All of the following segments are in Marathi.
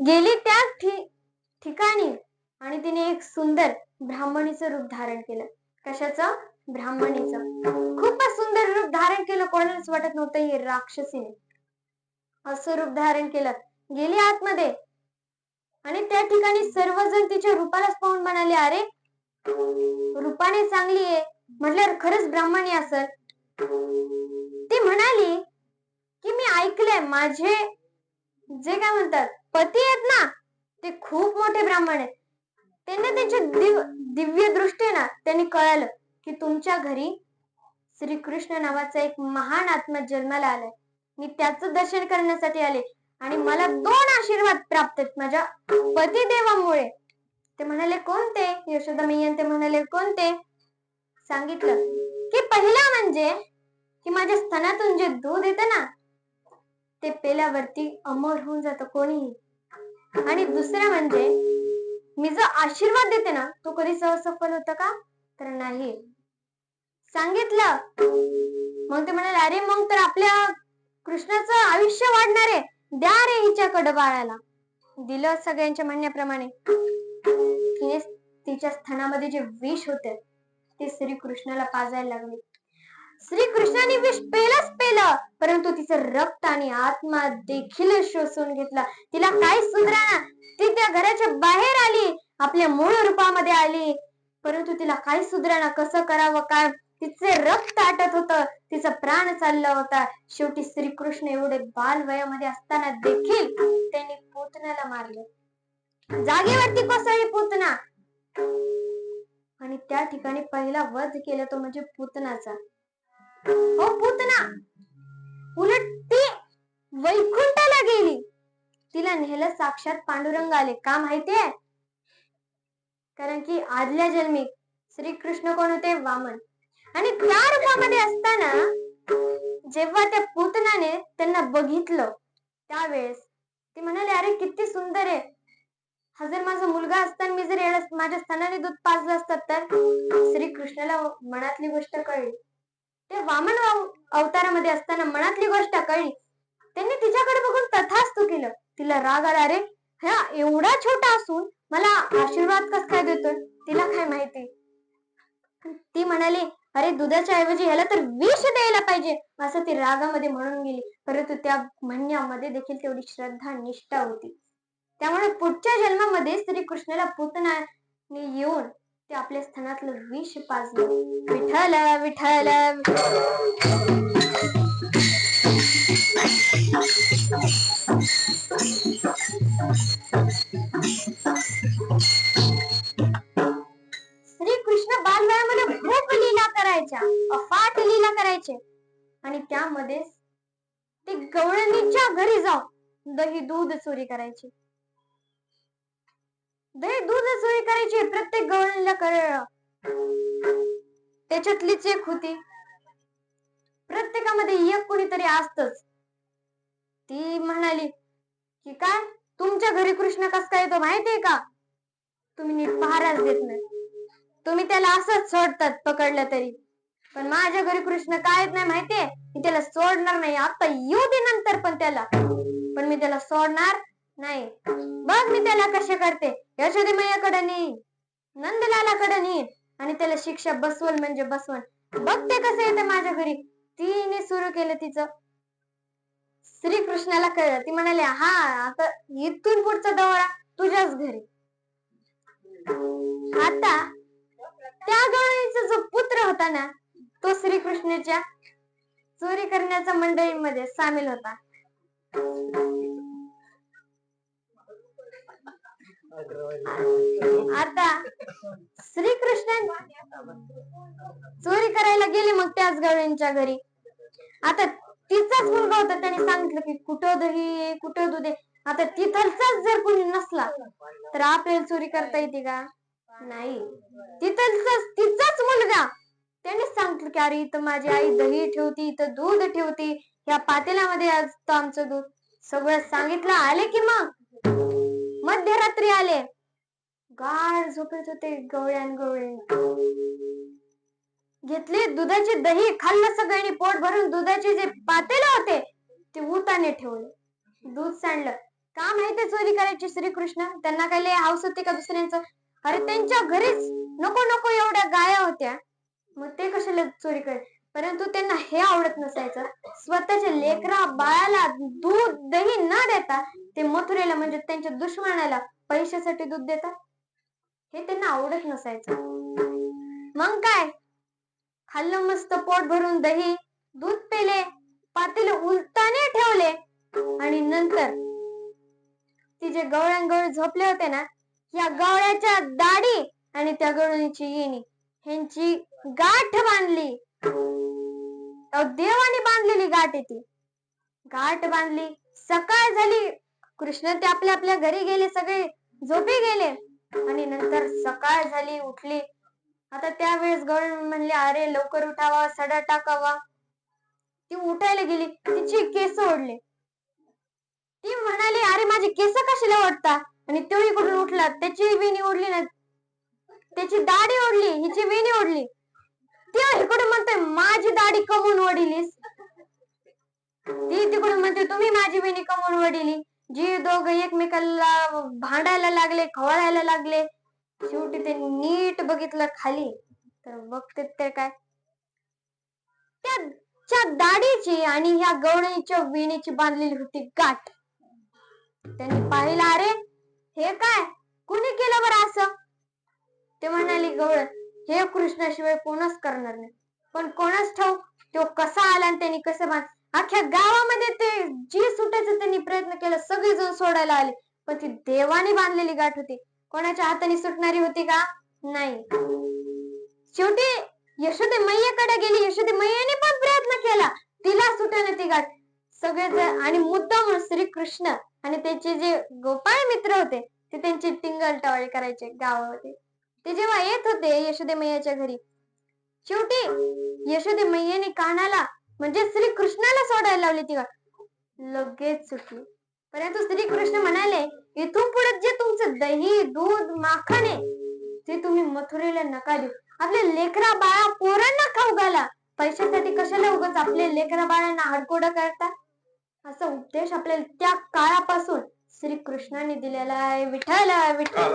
गेली त्या ठिकाणी. आणि तिने एक सुंदर ब्राह्मणीचं रूप धारण केलं. कशाचं? ब्राह्मणीचं. खूपच सुंदर रूप धारण केलं. कोणालाच वाटत नव्हतं हे राक्षसीने. असं रूप धारण केलं. गेली आतमध्ये. आणि त्या ठिकाणी सर्वजण तिच्या रूपालाच पाहून म्हणाले अरे रूपाने चांगली आहे. म्हटल्यावर खरंच ब्राह्मणी असल. ती म्हणाली की मी ऐकलंय माझे जे काय म्हणतात पती आहेत ना ते खूप मोठे ब्राह्मण आहेत. त्यांना त्यांच्या दिव दिव्य दृष्टीनं त्यांनी कळालं की तुमच्या घरी श्रीकृष्ण नावाचा एक महान आत्मा जन्माला आलाय. मी त्याचं दर्शन करण्यासाठी आले आणि मला दोन आशीर्वाद प्राप्त आहेत माझ्या पतिदेवामुळे ते म्हणाले कोणते? यशोदा मैयन ते म्हणाले कोणते? सांगितलं की पहिला म्हणजे की माझ्या स्तनातून जे दूध येतं ना ते पेल्यावरती अमर होऊन जातं कोणीही. आणि दुसरं म्हणजे मी जो आशीर्वाद देते ना तो कधी सहसफल होत का? तर नाही. सांगितलं. मग ते म्हणाले अरे मग तर आपल्या कृष्णाचं आयुष्य वाढणार आहे. द्या रे हिच्याकडं बाळाला दिलं सगळ्यांच्या म्हणण्याप्रमाणे. तिने तिच्या स्थानामध्ये जे विष होते ते श्री कृष्णाला पाजायला लागले. श्रीकृष्णाने विष पेलच पेलं परंतु तिचं रक्त आणि आत्मा देखील शोषून घेतला. तिला काय सुधराना ती त्या घराच्या बाहेर आली आपल्या मूळ रूपामध्ये आली. परंतु तिला काय सुधराना कसं करावं काय? तिचे रक्त आटत होत तिचा प्राण चालला होता. शेवटी श्रीकृष्ण एवढे बाल वयामध्ये असताना देखील त्यांनी पुतण्याला मारले. जागेवरती कोसळली पुतना. आणि त्या ठिकाणी पहिला वध केला तो म्हणजे पुतनाचा. हो पुतना. उलट ती वैकुंठाला गेली. तिला नेहलं साक्षात पांडुरंग आले. का माहितीये? कारण की आदल्या जन्मी श्रीकृष्ण कोण होते? वामन. आणि त्या रूपामध्ये असताना जेव्हा त्या पुतनाने त्यांना बघितलं त्यावेळेस ती म्हणाले अरे किती सुंदर आहे. हा जर माझा मुलगा असताना मी जर माझ्या स्थानाने दूध पाजलं असतात तर? श्रीकृष्णाला मनातली गोष्ट कळली. ते वामन अवतारामध्ये असताना मनातली गोष्ट कळली. त्यांनी तिच्याकडे बघून तथास्तु केलं. तिला राग आला अरे हा एवढा छोटा असून मला आशीर्वाद कस काय देतोय? तिला काय माहिती? ती म्हणाली अरे दुधाच्या ऐवजी ह्याला तर विष द्यायला पाहिजे. असं ती रागामध्ये म्हणून गेली. परंतु त्या म्हणण्यामध्ये देखील तेवढी श्रद्धा निष्ठा होती. त्यामुळे पुढच्या जन्मामध्ये श्री कृष्णाला पुतना येऊन ते आपल्या स्थानातलं विष पाजलं. विठ्ठल विठ्ठल श्रीकृष्ण बालवयामध्ये खूप लीला करायच्या. अफाट लीला करायचे. आणि त्यामध्ये ते गवळणीच्या घरी जाऊन दही दूध चोरी करायची. दही दूध चोरी करायची प्रत्येक गवळणीला कळलं. त्याच्यातलीच एक होती. प्रत्येकामध्ये एक कुणीतरी असतच. ती म्हणाली की काय तुमच्या घरी कृष्ण कस काय येतो माहितीये का? तुम्ही नीट पहाराच देत नाही. तुम्ही त्याला असंच सोडतात पकडलं तरी. पण माझ्या घरी कृष्ण काय नाही माहितीये? मी त्याला सोडणार नाही. आता येऊ दे नंतर पण त्याला. पण मी त्याला सोडणार नाही. बघ मी त्याला कसे करते. यशोदे मैयाकडे नेईन नंदलालाकडे नेईन आणि त्याला शिक्षा बसवल म्हणजे बसवण बघते कसं येते माझ्या घरी. तिने सुरू केलं तिचं. श्रीकृष्णाला कळलं. ती म्हणाले हा आता इथून पुढचा दौरा तुझ्याच घरी. आता त्या गवळीचा जो पुत्र होता ना तो श्रीकृष्णाच्या चोरी करण्याच्या मंडळीमध्ये सामील होता. आता श्रीकृष्ण चोरी करायला गेले मग त्याच गवळींच्या घरी. आता तिचाच मुलगा होता त्याने सांगितलं की कुठं दही कुठं दूध आता तिथलचाच जर कोणी नसला तर आपल्याला चोरी करता येते का? नाही. तिथलचाच तिचाच मुलगा. त्याने सांगितलं की अरे इथं माझी आई दही ठेवती इथं दूध ठेवती. या पातेल्यामध्ये असतं आमचं दूध. सगळं सांगितलं आले की मग? गाढ झोपेत होते गवळ्यान गवळे घेतले दुधाचे दही खाल्लं सगळ्यांनी पोट भरून दुधाचे जे पातेले होते ते उताने ठेवले. दूध सांडलं. का माहिती चोरी करायची श्रीकृष्ण? त्यांना काय लय हाऊस होती का दुसऱ्यांचं? अरे त्यांच्या घरीच नको नको एवढ्या गाया होत्या. मग ते कशाला चोरी कर? परंतु त्यांना हे आवडत नसायचं. स्वतःच्या लेकरा बाळाला दूध दही न देता ते मथुरेला म्हणजे त्यांच्या दुश्मनाला पैशासाठी दूध देतात. हे त्यांना आवडत नसायचं. मग काय? खाल्लं मस्त पोट भरून दही दूध पेले पातेले उलताने ठेवले. आणि नंतर ती जे झोपले होते ना या गवळ्याच्या दाढी आणि त्या गवळीची येणी ह्यांची गाठ बांधली. देवाने बांधलेली गाठ आहे ती. गाठ बांधली. सकाळ झाली. कृष्ण ते आपल्या आपल्या घरी गेले सगळे झोपी गेले. आणि नंतर सकाळ झाली उठली. आता त्यावेळेस गवळण म्हणले अरे लवकर उठावा सडा टाकावा. ती उठायला गेली तिची केस ओढले. ती म्हणाली अरे माझी केस कशाला ओढता? आणि तो इकडून उठला? त्याची वेणी ओढली ना. त्याची दाढी ओढली हिची वेणी ओढली. ती इकडून म्हणते माझी दाढी कमवून ओढिलीस. ती तिकडून म्हणते तुम्ही माझी वेणी कमवून ओढिली. जी दोघ एकमेकाला भांडायला लागले खवळायला लागले शेवटी ते नीट बघितलं खाली. तर बघते ते काय? त्याच्या दाढीची आणि ह्या गवळीच्या विणीची बांधलेली होती गाठ. त्यांनी पाहिलं अरे हे काय? कुणी केलं बरं असं? ते म्हणाली गवळ हे कृष्णाशिवाय कोणच करणार नाही. पण कोणच ठाऊक तो कसा आला आणि त्यांनी कसं बांध अख्ख्या गावामध्ये ते जी सुटायचं त्यांनी प्रयत्न केला सगळेजण सोडायला आले. पण ती देवाने बांधलेली गाठ होती. कोणाच्या हाताने सुटणारी होती का? नाही. शेवटी यशोदे मैयाकडे गेली. यशोदे मैयाने पण प्रयत्न केला. तिला सुटायला ती गाठ. सगळेजण आणि मुद्दाम श्रीकृष्ण आणि त्याचे जे गोपाळ मित्र होते ते त्यांची टिंगल टवाळी करायचे गावामध्ये. ते जेव्हा येत होते यशोदे मैयाच्या घरी शेवटी यशोदे मैयाने कानाला म्हणजे श्री कृष्णाला सोडायला लावली ती लगेच सुटली परंतु श्रीकृष्ण म्हणाले इथून पुढे जे तुमचं दही दूध माखण आहे ते तुम्ही मथुरेला नका देऊ. आपल्या लेकरा बाळा पोरांना खाऊ घाला. पैशासाठी कशाला उगाच आपल्या लेकरा बाळांना हडकोड करता? असा उपदेश आपल्याला त्या काळापासून श्री कृष्णाने दिलेला आहे. विठ्ठल. विठ्ठल.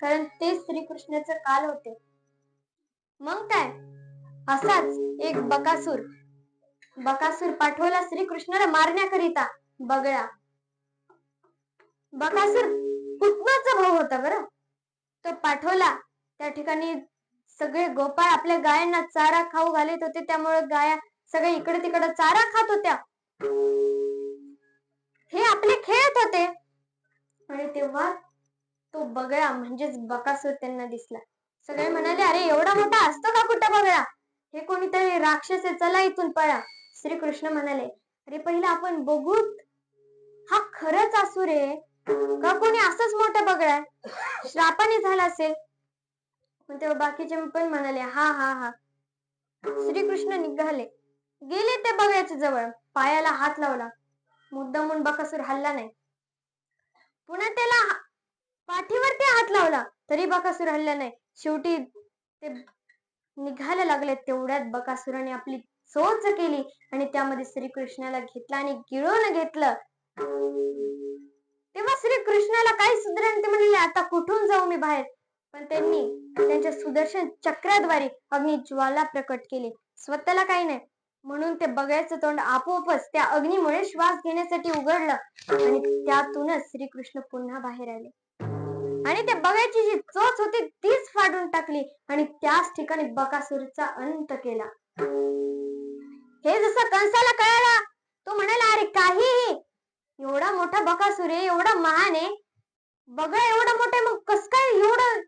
कारण ते श्रीकृष्णाचे काल होते. मग काय? असाच एक बकासूर. बकासूर पाठवला श्रीकृष्णाला मारण्याकरिता बगळा. बकासूर पुतनाचा भाऊ होता बरं. तो पाठवला. त्या ठिकाणी सगळे गोपाळ आपल्या गायांना चारा खाऊ घालत होते. त्यामुळे गाया सगळे इकडे तिकडे चारा खात होत्या. हे आपले खेळत होते. आणि तेव्हा तो बगळा म्हणजेच बकासूर त्यांना दिसला. सगळे म्हणाले अरे एवढा मोठा असतो का कुठं बगळा? हे कोणीतरी राक्षस आहे चला इथून पळा. श्रीकृष्ण म्हणाले अरे पहिलं आपण बघू हा खरंच असुर आहे? का कोणी असंच मोठा बगळा श्रापाने झाला असेल. पण तेव्हा बाकीचे पण म्हणाले हा हा हा. श्रीकृष्ण निघाले. गेले त्या बगळ्याच्या जवळ. पायाला हात लावला. मुद्दामून बकासूर हल्ला नाही. पुन्हा त्याला पाठीवरती हात लावला. तरी बकासूर हल्ला नाही. शेवटी ते निघायला लागले. तेवढ्यात बकासुराने आपली चोच केली आणि त्यामध्ये श्रीकृष्णाला घेतला आणि गिळून घेतलं. तेव्हा श्रीकृष्णाला काही सुधरण ते म्हणले आता कुठून जाऊ मी बाहेर? पण त्यांनी त्यांच्या सुदर्शन चक्राद्वारे अग्निज्वाला प्रकट केली. स्वतःला काही नाही. म्हणून ते बगळ्याचं तोंड आपोआपच त्या अग्नीमुळे श्वास घेण्यासाठी उघडलं आणि त्यातूनच श्रीकृष्ण पुन्हा बाहेर आले. आणि त्या बगळ्याची जी चोच होती तीच फाडून टाकली आणि त्याच ठिकाणी बकासूरचा अंत केला. हे जसं कंसाला कळाला तो म्हणाला अरे काहीही एवढा मोठा बकासूर आहे एवढा महान आहे. बघा एवढा मोठा मग कस काय एवढं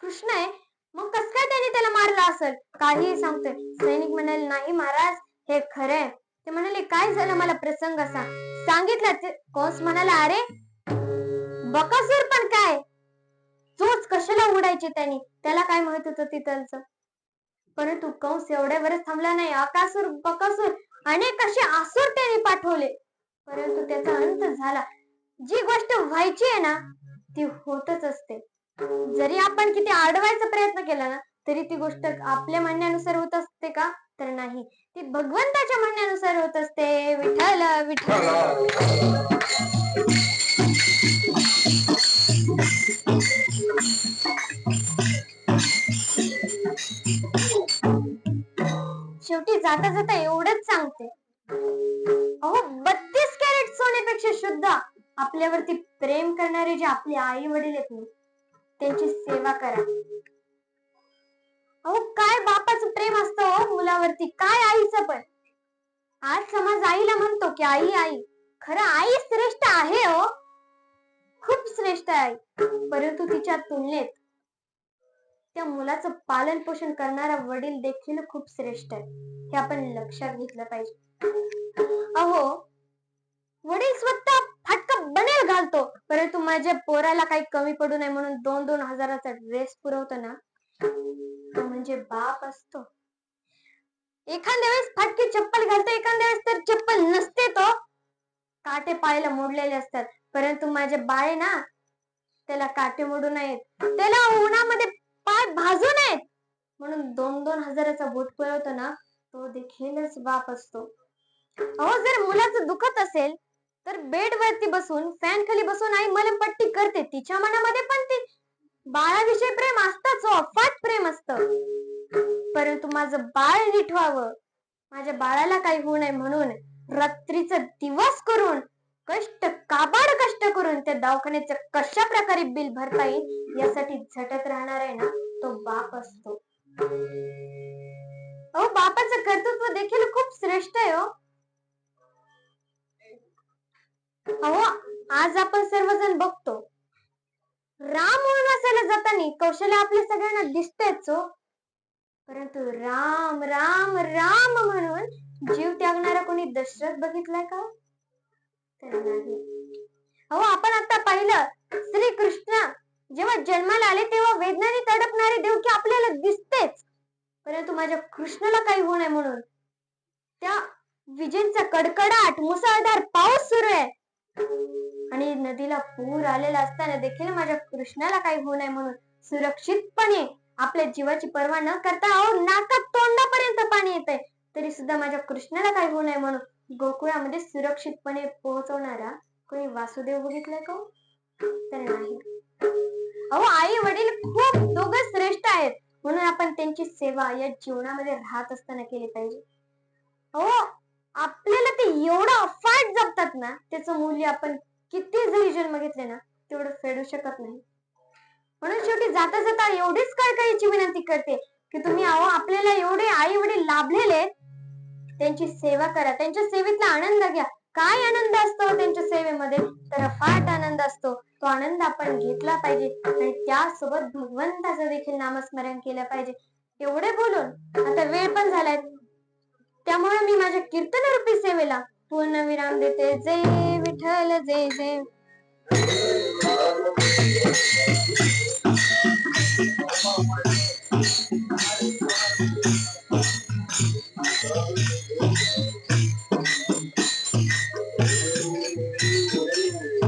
कृष्ण आहे? मग कस काय त्याने त्याला मारलं असेल? काही सांगतोय. सैनिक म्हणाले नाही महाराज हे खरंय ते म्हणाले काय झालं मला प्रसंग असा सांगितलं ते म्हणाला अरे बकासूर पण काय? चोच कशाला उडायची त्यांनी? त्याला काय माहीत होतं तिथलचं? परंतु कंस एवढ्यावरच थांबला नाही. अकासूर बकासूर अनेक असे आसुर त्याने पाठवले. परंतु त्याचा अंत झाला. जी गोष्ट व्हायची आहे ना ती होतच असते. जरी आपण किती अडवायचा प्रयत्न केला ना तरी ती गोष्ट आपल्या म्हणण्यानुसार होत असते का? तर नाही. ती भगवंताच्या म्हणण्यानुसार होत असते. विठ्ठल विठ्ठल. शेवटी जाता जाता एवढंच सांगते. अहो बत्तीस कॅरेट सोन्यापेक्षा शुद्ध आपल्यावरती प्रेम करणारे जे आपले आई वडील आहेत ना त्यांची सेवा करा. अहो काय बापाचं प्रेम असतं हो मुलावरती? काय आईचं पण? आज समाज आईला म्हणतो की आई आई खरं आई श्रेष्ठ आहे हो. श्रेष्ठ आहे परंतु तिच्या तुलनेत त्या मुलाचं पालन पोषण करणारा वडील देखील खूप श्रेष्ठ आहे हे आपण लक्षात घेतलं पाहिजे. अहो वडील स्वतः फाटका बनेल घालतो. परंतु माझ्या पोराला काही कमी पडू नये म्हणून दोन दोन हजाराचा ड्रेस पुरवतो ना. तो म्हणजे बाप असतो. एखाद्या वेळेस फाटकी चप्पल घालतो एखाद्या वेळेस तर चप्पल नसते तो. काटे पायला मोडलेले असतात. परंतु माझे बाळ ना त्याला काटे मोडू नयेत. त्याला उन्हामध्ये पाय भाजू नयेत. म्हणून दोन दोन हजाराचा बोट पळवतो ना तो देखीलच बाप असतो. अहो जर मुलाचं दुखत असेल तर बेड वरती बसून फॅन खाली बसून आई मलमपट्टी करते. तिच्या मनामध्ये पण ती बाळाविषयी प्रेम असतच हो अफाट प्रेम असत. परंतु माझं बाळ नीट व्हावं. माझ्या बाळाला काही होऊ नये म्हणून रात्रीच दिवस करून कष्ट काबाड कष्ट करून त्या दवाखान्याचं कशा प्रकारे बिल भरता येईल यासाठी झटत राहणार आहे ना तो बाप असतो. अहो बापाचं कर्तृत्व देखील खूप श्रेष्ठ आहे हो. अहो आज आपण सर्वजण बघतो राम वनवासाला जाताना कौशल्य आपल्या सगळ्यांना दिसतेच हो. परंतु राम राम राम म्हणून जीव त्यागणारा कोणी दशरथ बघितलाय का हो? अहो आपण आता पाहिलं श्री कृष्ण जेव्हा जन्माला आले तेव्हा वेदनाने तडपणारे देवकी आपल्याला दिसतेच. परंतु माझ्या कृष्णाला काही होऊ नये म्हणून. त्या विजेंचा कडकडाट मुसळधार पाऊस सुरू आहे. आणि नदीला पूर आलेला असताना देखील माझ्या कृष्णाला काही होऊ नये म्हणून सुरक्षितपणे आपल्या जीवाची पर्वा न करता अहो नाकात तोंडापर्यंत पाणी येत तरी सुद्धा माझ्या कृष्णाला काही होऊ नये म्हणून गोकुळामध्ये सुरक्षितपणे पोहोचवणारा कोणी वासुदेव बघितलाय का हो? तर नाही. अहो आई वडील खूप दोघं श्रेष्ठ आहेत. म्हणून आपण त्यांची सेवा या जीवनामध्ये राहत असताना केली पाहिजे. अहो आपल्याला ते एवढं अफाट जपतात ना त्याचं मूल्य आपण किती जरी जन्म घेतले ना तेवढं फेडू शकत नाही. म्हणून शेवटी जाता जाता एवढीच कळकळीची विनंती करते की तुम्ही अहो आपल्याला एवढे आई वडील लाभलेले आहेत, त्यांची सेवा करा. त्यांच्या सेवेतला आनंद घ्या. काय आनंद असतो त्यांच्या सेवेमध्ये? तर फाट आनंद असतो. तो आनंद आपण घेतला पाहिजे आणि त्यासोबत भगवंताचं देखील नामस्मरण केलं पाहिजे. एवढे बोलून आता वेळ पण झालाय. त्यामुळे मी माझ्या कीर्तन रूपी सेवेला पूर्ण विराम देते. जे विठ्ठल जे जय.